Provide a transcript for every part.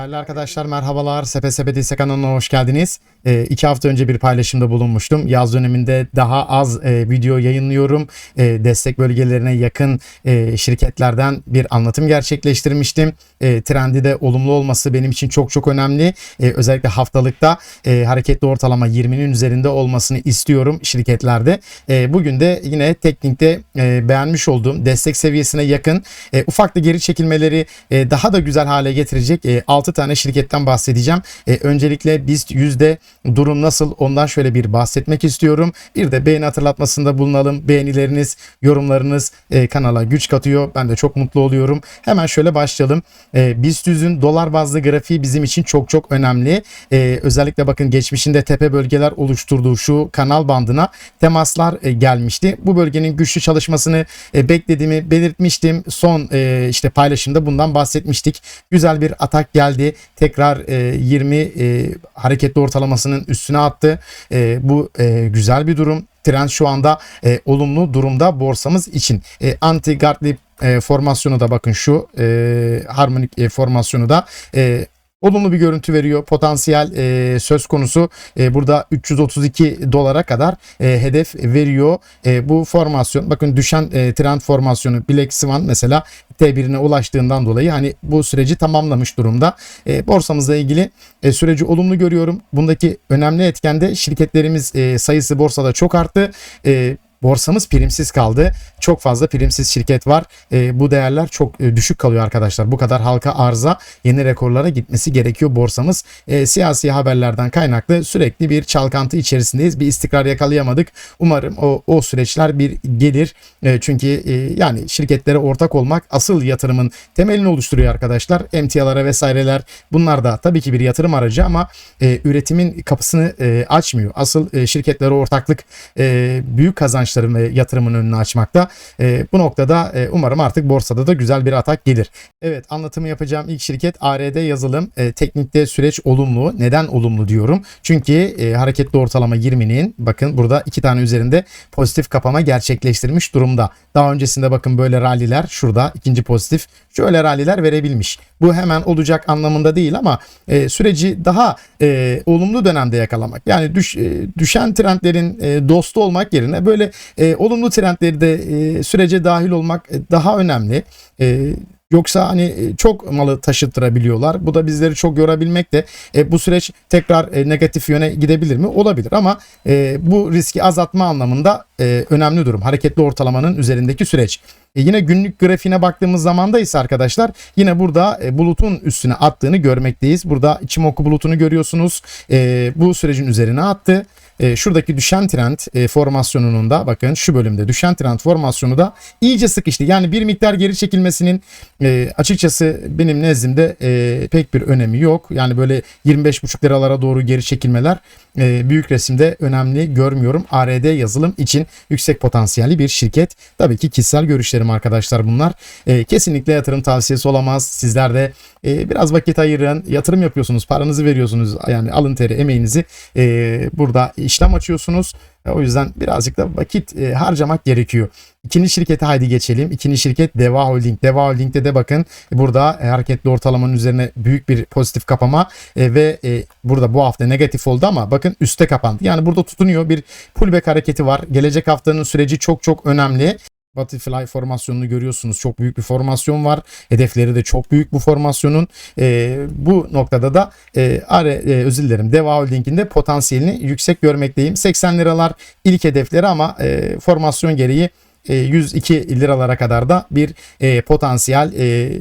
Değerli arkadaşlar merhabalar. Dise kanalına hoş geldiniz. E, iki hafta önce bir paylaşımda bulunmuştum. Yaz döneminde daha az e, video yayınlıyorum. E, destek bölgelerine yakın e, şirketlerden bir anlatım gerçekleştirmiştim. E, trendi de olumlu olması benim için çok çok önemli. E, özellikle haftalıkta e, hareketli ortalama 20'nin üzerinde olmasını istiyorum şirketlerde. E, bugün de yine teknikte e, beğenmiş olduğum destek seviyesine yakın e, ufak da geri çekilmeleri e, daha da güzel hale getirecek e, 6 tane şirketten bahsedeceğim. E, öncelikle BIST yüzde durum nasıl ondan şöyle bir bahsetmek istiyorum. Bir de beğeni hatırlatmasında bulunalım. Beğenileriniz, yorumlarınız e, kanala güç katıyor. Ben de çok mutlu oluyorum. Hemen şöyle başlayalım. E, BIST 100'ün dolar bazlı grafiği bizim için çok çok önemli. E, özellikle bakın geçmişinde tepe bölgeler oluşturduğu şu kanal bandına temaslar e, gelmişti. Bu bölgenin güçlü çalışmasını e, beklediğimi belirtmiştim. Son e, işte paylaşımda bundan bahsetmiştik. Güzel bir atak geldi. Tekrar e, 20 e, hareketli ortalamasının üstüne attı. E, bu e, güzel bir durum. Trend şu anda e, olumlu durumda borsamız için. E, anti Gartley e, formasyonu da bakın şu e, harmonik e, formasyonu da e, olumlu bir görüntü veriyor. Potansiyel e, söz konusu e, burada 332 dolara kadar e, hedef veriyor. E, bu formasyon bakın düşen e, trend formasyonu Black Swan mesela T1'ine ulaştığından dolayı hani bu süreci tamamlamış durumda. E, borsamızla ilgili e, süreci olumlu görüyorum. Bundaki önemli etken de şirketlerimiz e, sayısı borsada çok arttı. E, borsamız primsiz kaldı. Çok fazla primsiz şirket var. E, bu değerler çok e, düşük kalıyor arkadaşlar. Bu kadar halka arza yeni rekorlara gitmesi gerekiyor borsamız. E, siyasi haberlerden kaynaklı sürekli bir çalkantı içerisindeyiz. Bir istikrar yakalayamadık. Umarım o, o süreçler bir gelir. E, çünkü e, yani şirketlere ortak olmak asıl yatırımın temelini oluşturuyor arkadaşlar. Emtialara vesaireler bunlar da tabii ki bir yatırım aracı ama e, üretimin kapısını e, açmıyor. Asıl e, şirketlere ortaklık e, büyük kazanç kazançların ve yatırımın önünü açmakta. E, bu noktada e, umarım artık borsada da güzel bir atak gelir. Evet anlatımı yapacağım ilk şirket ARD yazılım. E, teknikte süreç olumlu. Neden olumlu diyorum? Çünkü e, hareketli ortalama 20'nin bakın burada iki tane üzerinde pozitif kapama gerçekleştirmiş durumda. Daha öncesinde bakın böyle ralliler şurada ikinci pozitif şöyle ralliler verebilmiş. Bu hemen olacak anlamında değil ama e, süreci daha e, olumlu dönemde yakalamak. Yani düş, e, düşen trendlerin e, dostu olmak yerine böyle e, olumlu trendleri de e, sürece dahil olmak e, daha önemli. E, Yoksa hani e, çok malı taşıttırabiliyorlar. Bu da bizleri çok yorabilmek de e, bu süreç tekrar e, negatif yöne gidebilir mi? Olabilir ama e, bu riski azaltma anlamında e, önemli durum. Hareketli ortalamanın üzerindeki süreç. E, yine günlük grafiğine baktığımız zaman ise arkadaşlar yine burada e, bulutun üstüne attığını görmekteyiz. Burada Ichimoku bulutunu görüyorsunuz. E, bu sürecin üzerine attı. E, şuradaki düşen trend e, formasyonunun da bakın şu bölümde düşen trend formasyonu da iyice sıkıştı. Yani bir miktar geri çekilmesinin e, açıkçası benim nezdimde e, pek bir önemi yok. Yani böyle 25,5 liralara doğru geri çekilmeler e, büyük resimde önemli görmüyorum. ARD yazılım için yüksek potansiyelli bir şirket. Tabii ki kişisel görüşlerim arkadaşlar bunlar. E, kesinlikle yatırım tavsiyesi olamaz. Sizler de e, biraz vakit ayırın. Yatırım yapıyorsunuz. Paranızı veriyorsunuz. Yani alın teri emeğinizi e, burada işlem açıyorsunuz. E, o yüzden birazcık da vakit e, harcamak gerekiyor. İkinci şirkete haydi geçelim. İkinci şirket Deva Holding. Deva Holding'de de bakın burada e, hareketli ortalamanın üzerine büyük bir pozitif kapama ve burada bu hafta negatif oldu ama bakın üste kapandı. Yani burada tutunuyor bir pullback hareketi var. Gelecek haftanın süreci çok çok önemli. Butterfly formasyonunu görüyorsunuz. Çok büyük bir formasyon var. Hedefleri de çok büyük bu formasyonun. E, bu noktada da e, are, e, özür dilerim Deva Holding'in de potansiyelini yüksek görmekteyim. 80 liralar ilk hedefleri ama e, formasyon gereği e, 102 liralara kadar da bir e, potansiyel e,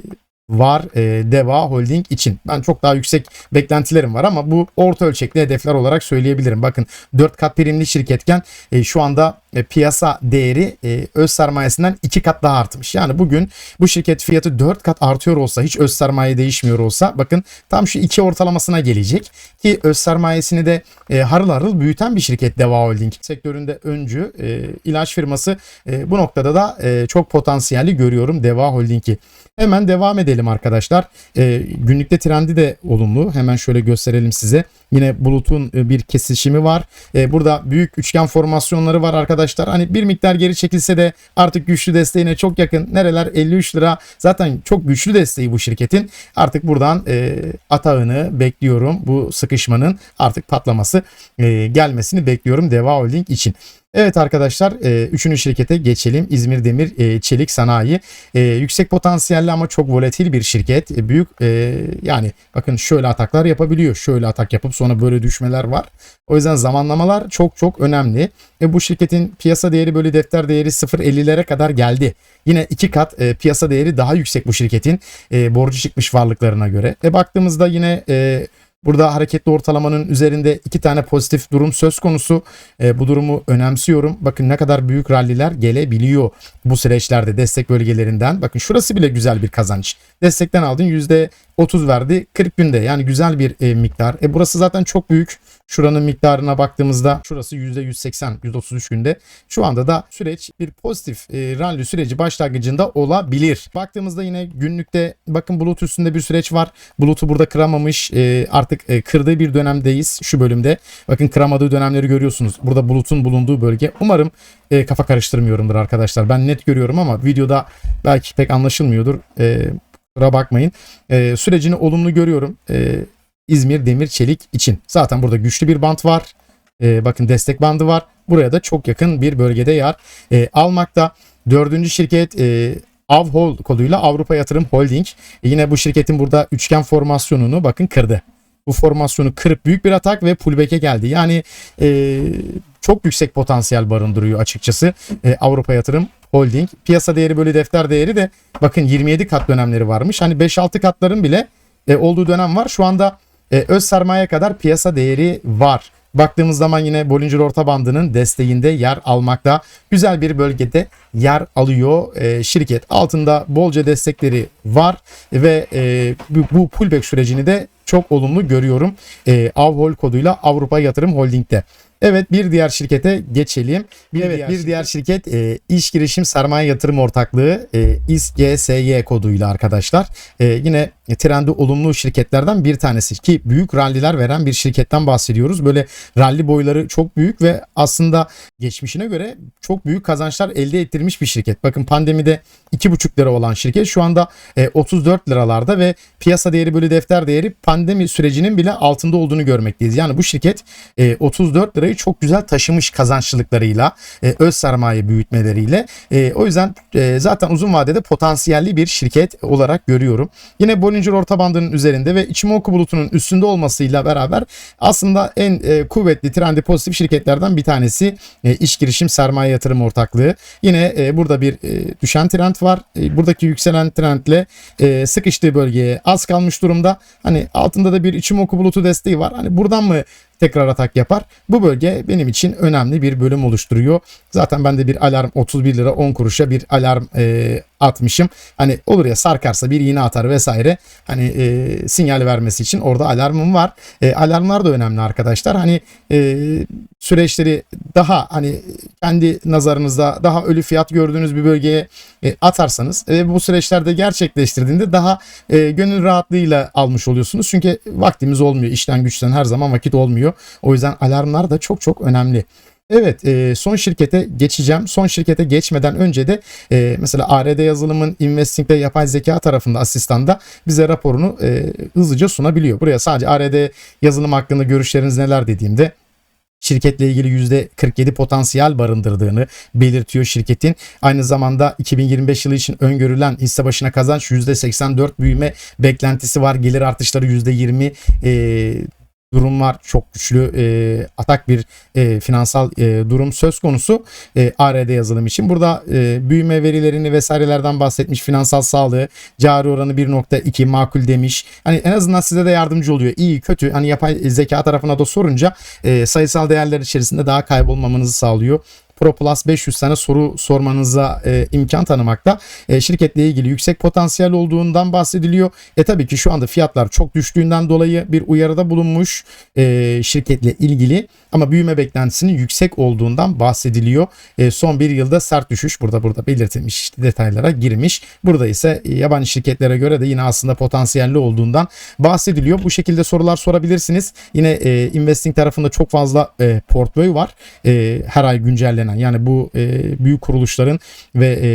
var e, Deva Holding için. Ben çok daha yüksek beklentilerim var ama bu orta ölçekli hedefler olarak söyleyebilirim. Bakın 4 kat primli şirketken e, şu anda e, piyasa değeri e, öz sermayesinden 2 kat daha artmış. Yani bugün bu şirket fiyatı 4 kat artıyor olsa hiç öz sermaye değişmiyor olsa bakın tam şu 2 ortalamasına gelecek ki öz sermayesini de e, harıl harıl büyüten bir şirket Deva Holding. Sektöründe öncü e, ilaç firması e, bu noktada da e, çok potansiyelli görüyorum Deva Holding'i. Hemen devam edelim arkadaşlar. E, günlükte trendi de olumlu. Hemen şöyle gösterelim size. Yine bulutun e, bir kesişimi var. E, burada büyük üçgen formasyonları var arkadaşlar arkadaşlar. Hani bir miktar geri çekilse de artık güçlü desteğine çok yakın. Nereler 53 lira. Zaten çok güçlü desteği bu şirketin. Artık buradan e, atağını bekliyorum. Bu sıkışmanın artık patlaması e, gelmesini bekliyorum Deva Holding için. Evet arkadaşlar e, üçüncü şirkete geçelim. İzmir Demir e, Çelik Sanayi. E, yüksek potansiyelli ama çok volatil bir şirket. E, büyük e, yani bakın şöyle ataklar yapabiliyor. Şöyle atak yapıp sonra böyle düşmeler var. O yüzden zamanlamalar çok çok önemli. E, bu şirketin piyasa değeri böyle defter değeri 0.50'lere kadar geldi. Yine iki kat e, piyasa değeri daha yüksek bu şirketin e, borcu çıkmış varlıklarına göre. E, baktığımızda yine e, Burada hareketli ortalamanın üzerinde iki tane pozitif durum söz konusu. E, bu durumu önemsiyorum. Bakın ne kadar büyük ralliler gelebiliyor bu süreçlerde destek bölgelerinden. Bakın şurası bile güzel bir kazanç. Destekten aldın %30 verdi 40 günde yani güzel bir e, miktar. E, burası zaten çok büyük. Şuranın miktarına baktığımızda şurası %180, %33 günde. Şu anda da süreç bir pozitif e, rally süreci başlangıcında olabilir. Baktığımızda yine günlükte bakın bulut üstünde bir süreç var. Bulutu burada kıramamış. E, artık e, kırdığı bir dönemdeyiz şu bölümde. Bakın kıramadığı dönemleri görüyorsunuz. Burada bulutun bulunduğu bölge. Umarım e, kafa karıştırmıyorumdur arkadaşlar. Ben net görüyorum ama videoda belki pek anlaşılmıyordur. E, bakmayın. E, sürecini olumlu görüyorum. E, İzmir Demir Çelik için. Zaten burada güçlü bir bant var. E, bakın destek bandı var. Buraya da çok yakın bir bölgede yer e, almakta. Dördüncü şirket e, Avhol koduyla Avrupa Yatırım Holding. E, yine bu şirketin burada üçgen formasyonunu bakın kırdı. Bu formasyonu kırıp büyük bir atak ve pullback'e geldi. Yani e, çok yüksek potansiyel barındırıyor açıkçası e, Avrupa Yatırım Holding. Piyasa değeri böyle defter değeri de bakın 27 kat dönemleri varmış. Hani 5-6 katların bile e, olduğu dönem var. Şu anda e, öz sermaye kadar piyasa değeri var. Baktığımız zaman yine Bollinger orta bandının desteğinde yer almakta. Güzel bir bölgede yer alıyor e, şirket. Altında bolca destekleri var ve e, bu, pullback sürecini de çok olumlu görüyorum. E, Avhol koduyla Avrupa Yatırım Holding'de. Evet bir diğer şirkete geçelim. Bir evet, diğer bir şirket, diğer şirket e, İş Girişim Sermaye Yatırım Ortaklığı e, İSGSY koduyla arkadaşlar. E, yine trendi olumlu şirketlerden bir tanesi ki büyük ralliler veren bir şirketten bahsediyoruz. Böyle ralli boyları çok büyük ve aslında geçmişine göre çok büyük kazançlar elde ettirmiş bir şirket. Bakın pandemide 2,5 lira olan şirket şu anda e, 34 liralarda ve piyasa değeri bölü defter değeri pandemi sürecinin bile altında olduğunu görmekteyiz. Yani bu şirket e, 34 lirayı çok güzel taşımış kazançlılıklarıyla, e, öz sermaye büyütmeleriyle. E, o yüzden e, zaten uzun vadede potansiyelli bir şirket olarak görüyorum. Yine Bollinger orta bandının üzerinde ve Ichimoku bulutunun üstünde olmasıyla beraber aslında en e, kuvvetli trendi pozitif şirketlerden bir tanesi e, iş girişim sermaye yatırım ortaklığı. Yine e, burada bir e, düşen trend var. E, buradaki yükselen trendle e, sıkıştığı bölgeye az kalmış durumda. Hani altında da bir Ichimoku bulutu desteği var. Hani buradan mı tekrar atak yapar. Bu bölge benim için önemli bir bölüm oluşturuyor. Zaten ben de bir alarm 31 lira 10 kuruşa bir alarm e, atmışım. Hani olur ya sarkarsa bir iğne atar vesaire. Hani e, sinyal vermesi için orada alarmım var. E, alarmlar da önemli arkadaşlar. Hani e, süreçleri daha hani kendi nazarınızda daha ölü fiyat gördüğünüz bir bölgeye e, atarsanız ve bu süreçlerde gerçekleştirdiğinde daha e, gönül rahatlığıyla almış oluyorsunuz. Çünkü vaktimiz olmuyor. İşten güçten her zaman vakit olmuyor. O yüzden alarmlar da çok çok önemli. Evet e, son şirkete geçeceğim. Son şirkete geçmeden önce de e, mesela ARD yazılımın Investing'de yapay zeka tarafında asistanda bize raporunu e, hızlıca sunabiliyor. Buraya sadece ARD yazılım hakkında görüşleriniz neler dediğimde şirketle ilgili %47 potansiyel barındırdığını belirtiyor şirketin. Aynı zamanda 2025 yılı için öngörülen hisse başına kazanç %84 büyüme beklentisi var. Gelir artışları %20 e, durum var. Çok güçlü e, atak bir e, finansal e, durum söz konusu e, ARD yazılım için. Burada e, büyüme verilerini vesairelerden bahsetmiş. Finansal sağlığı, cari oranı 1.2 makul demiş. Hani en azından size de yardımcı oluyor. İyi, kötü. Hani yapay zeka tarafına da sorunca e, sayısal değerler içerisinde daha kaybolmamanızı sağlıyor. Pro Plus 500 tane soru sormanıza e, imkan tanımakta. E, şirketle ilgili yüksek potansiyel olduğundan bahsediliyor. E tabii ki şu anda fiyatlar çok düştüğünden dolayı bir uyarıda bulunmuş e, şirketle ilgili ama büyüme beklentisinin yüksek olduğundan bahsediliyor. E, son bir yılda sert düşüş burada burada belirtilmiş işte detaylara girmiş. Burada ise e, yabancı şirketlere göre de yine aslında potansiyelli olduğundan bahsediliyor. Bu şekilde sorular sorabilirsiniz. Yine e, investing tarafında çok fazla e, portföy var. E, her ay güncellenen ilgilenen yani bu e, büyük kuruluşların ve e,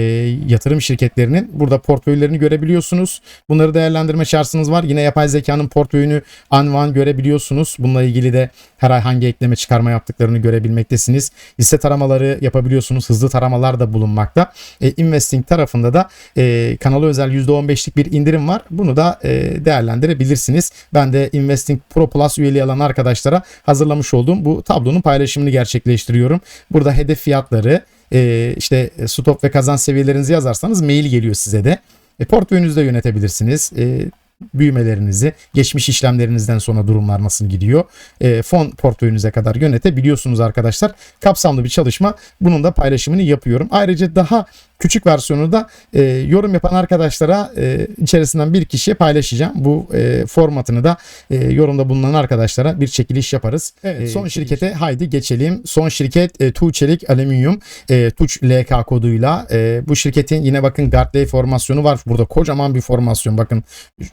yatırım şirketlerinin burada portföylerini görebiliyorsunuz. Bunları değerlendirme şansınız var. Yine yapay zekanın portföyünü anvan görebiliyorsunuz. Bununla ilgili de her ay hangi ekleme çıkarma yaptıklarını görebilmektesiniz. Hisse taramaları yapabiliyorsunuz. Hızlı taramalar da bulunmakta. E, investing tarafında da e, kanala özel %15'lik bir indirim var. Bunu da e, değerlendirebilirsiniz. Ben de Investing Pro Plus üyeliği alan arkadaşlara hazırlamış olduğum bu tablonun paylaşımını gerçekleştiriyorum. Burada hedef fiyatları, e, işte stop ve kazanç seviyelerinizi yazarsanız mail geliyor size de. E, portföyünüzü de yönetebilirsiniz. E, büyümelerinizi, geçmiş işlemlerinizden sonra durumlar nasıl gidiyor, e, fon portföyünüze kadar yönetebiliyorsunuz arkadaşlar. Kapsamlı bir çalışma. Bunun da paylaşımını yapıyorum. Ayrıca daha küçük versiyonu da e, yorum yapan arkadaşlara e, içerisinden bir kişiye paylaşacağım. Bu e, formatını da e, yorumda bulunan arkadaşlara bir çekiliş yaparız. Evet, Ee, son şirkete haydi geçelim. Son şirket e, Tuğçelik Alüminyum. E, Tuç LK koduyla. E, bu şirketin yine bakın Gartley formasyonu var. Burada kocaman bir formasyon. Bakın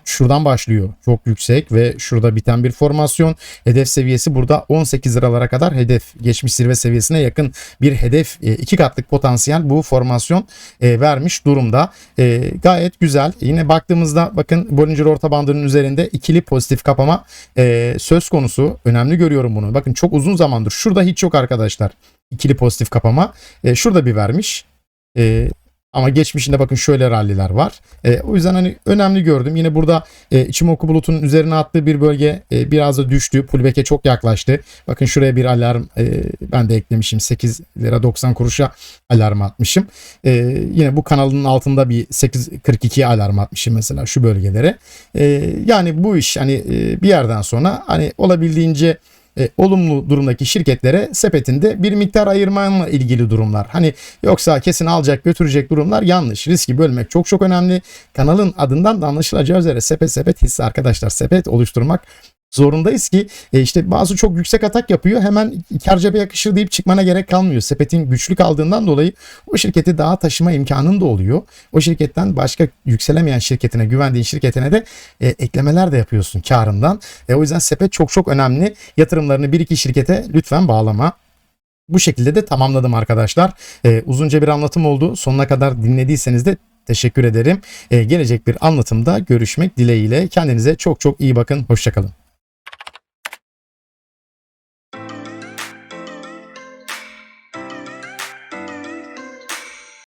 şuradan başlıyor. Çok yüksek ve şurada biten bir formasyon. Hedef seviyesi burada 18 liralara kadar hedef. Geçmiş zirve seviyesine yakın bir hedef. E, iki katlık potansiyel bu formasyon e, vermiş durumda. E, gayet güzel. Yine baktığımızda bakın Bollinger orta bandının üzerinde ikili pozitif kapama e, söz konusu. Önemli görüyorum bunu. Bakın çok uzun zamandır. Şurada hiç yok arkadaşlar. İkili pozitif kapama. E, şurada bir vermiş. E, ama geçmişinde bakın şöyle ralliler var. E, o yüzden hani önemli gördüm. Yine burada e, Ichimoku bulutunun üzerine attığı bir bölge e, biraz da düştü. Pullback'e çok yaklaştı. Bakın şuraya bir alarm e, ben de eklemişim. 8 lira 90 kuruşa alarm atmışım. E, yine bu kanalın altında bir 8.42 alarm atmışım mesela şu bölgelere. E, yani bu iş hani e, bir yerden sonra hani olabildiğince e, olumlu durumdaki şirketlere sepetinde bir miktar ayırmanla ilgili durumlar. Hani yoksa kesin alacak götürecek durumlar yanlış. Riski bölmek çok çok önemli. Kanalın adından da anlaşılacağı üzere sepet sepet hisse arkadaşlar sepet oluşturmak zorundayız ki e, işte bazı çok yüksek atak yapıyor hemen kar cebe yakışır deyip çıkmana gerek kalmıyor. Sepetin güçlü kaldığından dolayı o şirketi daha taşıma imkanın da oluyor. O şirketten başka yükselemeyen şirketine güvendiğin şirketine de e, eklemeler de yapıyorsun karından. E, o yüzden sepet çok çok önemli. Yatırımlarını bir iki şirkete lütfen bağlama. Bu şekilde de tamamladım arkadaşlar. E, uzunca bir anlatım oldu. Sonuna kadar dinlediyseniz de teşekkür ederim. E, gelecek bir anlatımda görüşmek dileğiyle. Kendinize çok çok iyi bakın. Hoşçakalın.